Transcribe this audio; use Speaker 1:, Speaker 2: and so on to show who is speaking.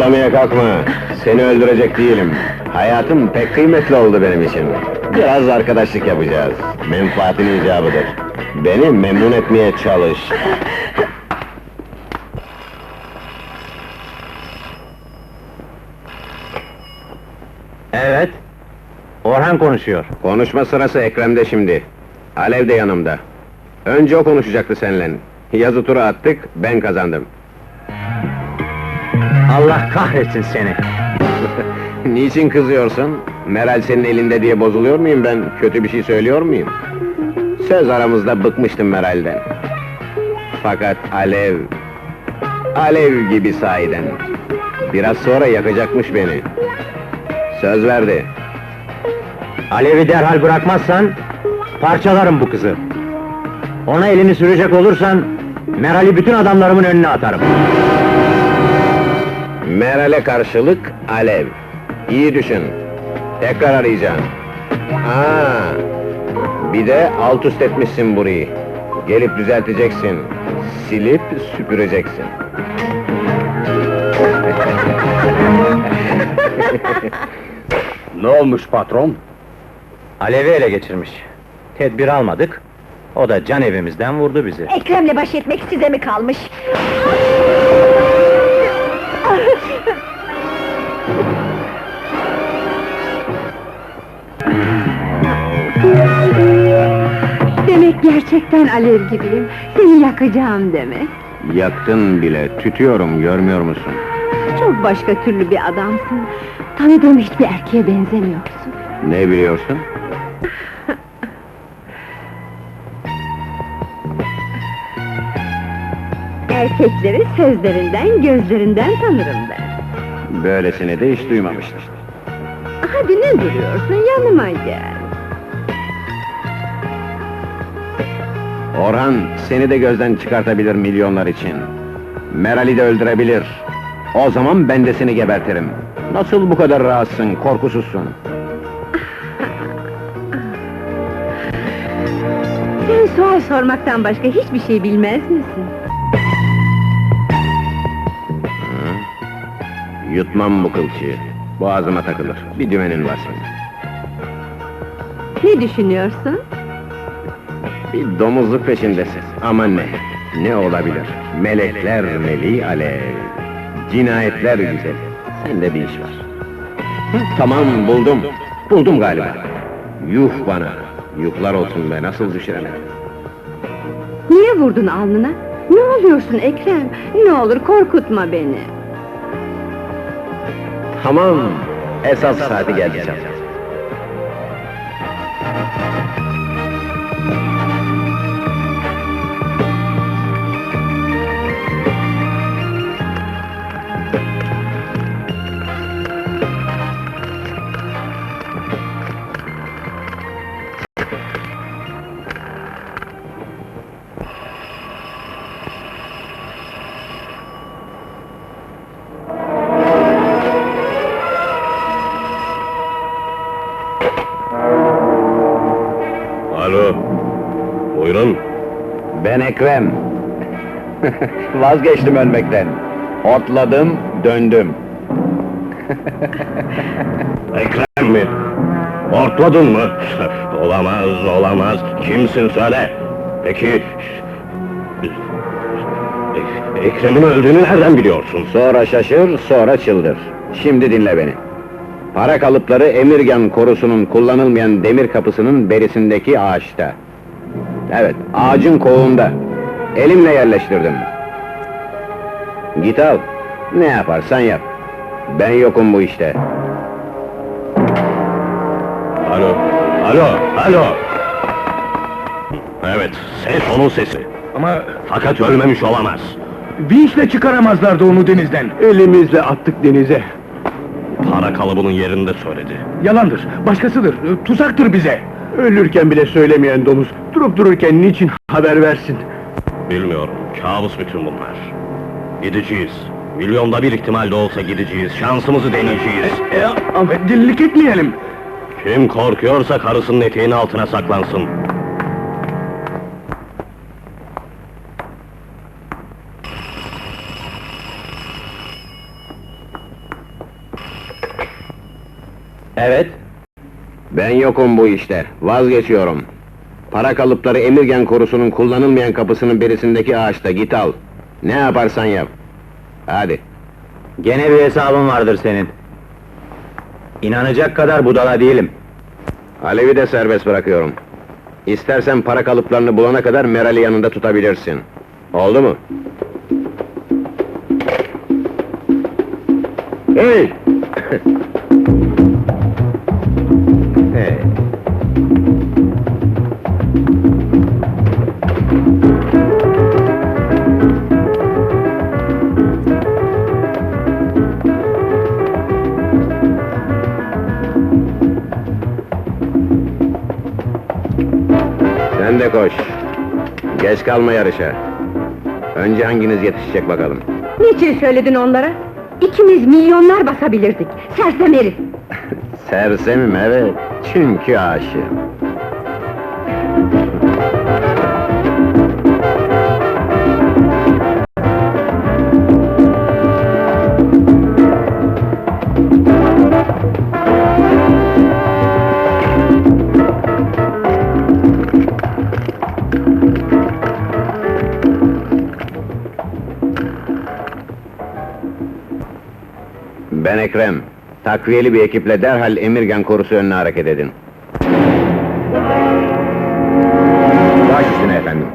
Speaker 1: Sorgulamaya kalkma. Seni öldürecek değilim. Hayatım pek kıymetli oldu benim için. Biraz arkadaşlık yapacağız. Menfaatin icabıdır. Beni memnun etmeye çalış.
Speaker 2: Evet. Orhan konuşuyor.
Speaker 1: Konuşma sırası Ekrem'de şimdi. Alev de yanımda. Önce o konuşacaktı seninle. Yazı tura attık, ben kazandım.
Speaker 2: Allah kahretsin seni.
Speaker 1: Niçin kızıyorsun? Meral senin elinde diye bozuluyor muyum ben? Kötü bir şey söylüyor muyum? Söz aramızda bıkmıştım Meral'den. Fakat Alev... Alev gibi sahiden. Biraz sonra yakacakmış beni. Söz verdi.
Speaker 2: Alev'i derhal bırakmazsan parçalarım bu kızı. Ona elini sürecek olursan Meral'i bütün adamlarımın önüne atarım.
Speaker 1: Meral'e karşılık Alev. İyi düşün. Tekrar arayacağım. Aa, bir de alt üst etmişsin burayı. Gelip düzelteceksin. Silip süpüreceksin.
Speaker 2: Ne olmuş patron? Alev'i ele geçirmiş. Tedbir almadık. O da can evimizden vurdu bizi.
Speaker 3: Ekrem'le baş etmek size mi kalmış?
Speaker 4: Demek gerçekten alev gibiyim. Seni yakacağım demek.
Speaker 1: Yaktın bile, tütüyorum, görmüyor musun?
Speaker 4: Çok başka türlü bir adamsın. Tanıdığım hiçbir erkeğe benzemiyorsun.
Speaker 1: Ne biliyorsun?
Speaker 4: Erkekleri sözlerinden, gözlerinden tanırım ben.
Speaker 1: Böylesini de hiç duymamıştım.
Speaker 4: Hadi ne duruyorsun, yanıma gel.
Speaker 1: Orhan, seni de gözden çıkartabilir milyonlar için. Meral'i de öldürebilir. O zaman ben de seni gebertirim. Nasıl bu kadar rahatsın, korkusuzsun?
Speaker 4: Sen sual sormaktan başka hiçbir şey bilmez misin?
Speaker 1: Yutmam bu kılçığı. Boğazıma takılır. Bir dümenin var senin.
Speaker 4: Ne düşünüyorsun?
Speaker 1: Bir domuzluk peşindesin. Ama ne? Ne olabilir? Melekler meleği alev. Cinayetler güzel. Sende bir iş var. Hı, tamam buldum. Buldum galiba. Yuh bana. Yuhlar olsun be nasıl düşüremedim.
Speaker 4: Niye vurdun alnına? Ne oluyorsun Ekrem? Ne olur korkutma beni.
Speaker 1: हमम ऐसा सादिया
Speaker 5: जम Buyurun.
Speaker 1: Ben Ekrem. Vazgeçtim ölmekten. Otladım, döndüm.
Speaker 5: Ekrem mi? Ortladın mı? olamaz, olamaz. Kimsin söyle. Peki... E- Ekrem'in öldüğünü nereden biliyorsun?
Speaker 1: Sonra şaşır, sonra çıldır. Şimdi dinle beni. Para kalıpları Emirgan korusunun kullanılmayan demir kapısının berisindeki ağaçta. Evet, ağacın kovuğunda. Elimle yerleştirdim. Git al. Ne yaparsan yap. Ben yokum bu işte.
Speaker 5: Alo, alo, alo! Evet, ses onun sesi.
Speaker 6: Ama
Speaker 5: Fakat ölmemiş olamaz.
Speaker 6: vinçle çıkaramazlardı onu denizden.
Speaker 1: Elimizle attık denize.
Speaker 5: Para kalıbının yerinde söyledi.
Speaker 6: Yalandır, başkasıdır, tuzaktır bize.
Speaker 1: Ölürken bile söylemeyen domuz, durup dururken niçin haber versin?
Speaker 5: Bilmiyorum, kabus bütün bunlar. Gideceğiz. Milyonda bir ihtimal de olsa gideceğiz, şansımızı deneyeceğiz.
Speaker 6: E, e, ama delilik etmeyelim.
Speaker 5: Kim korkuyorsa karısının eteğinin altına saklansın.
Speaker 2: Evet.
Speaker 1: Ben yokum bu işte, vazgeçiyorum. Para kalıpları Emirgen korusunun kullanılmayan kapısının birisindeki ağaçta, git al. Ne yaparsan yap. Hadi.
Speaker 2: Gene bir hesabın vardır senin. İnanacak kadar budala değilim.
Speaker 1: Alev'i de serbest bırakıyorum. İstersen para kalıplarını bulana kadar Meral'i yanında tutabilirsin. Oldu mu? Hey! hey! Sen de koş. Geç kalma yarışa. Önce hanginiz yetişecek bakalım.
Speaker 4: Niçin söyledin onlara? İkimiz milyonlar basabilirdik. Sersem herif.
Speaker 1: Sersemim evet, çünkü aşığım. Ben Ekrem. Takviyeli bir ekiple derhal Emirgan korusu önüne hareket edin. Baş üstüne efendim.